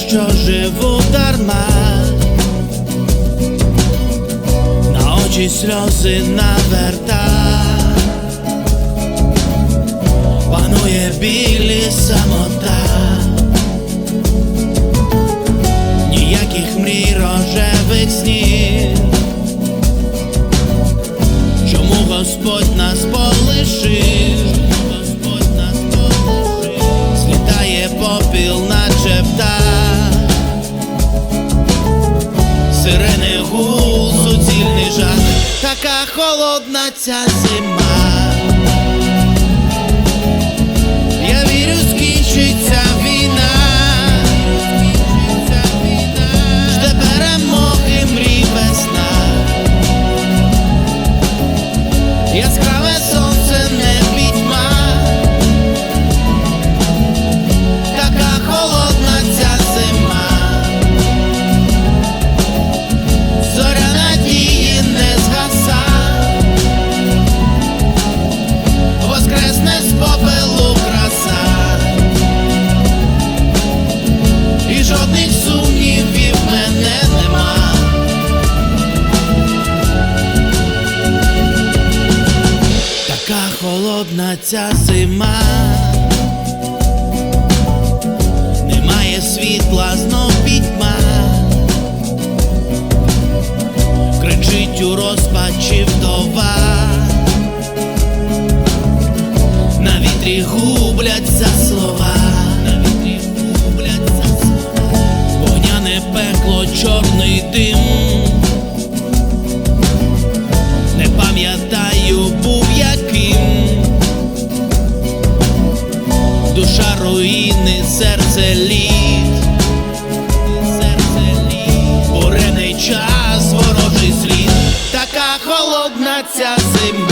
jeszcze żywo darma. Na oczy srozy nawerta Panuje bili samota. Така холодна ця зима. Холодна ця зима, немає світла, знов пітьма. кричить у розпачі руїни, серце лід серце лід, бурений час, ворожий слід, така холодна ця зима.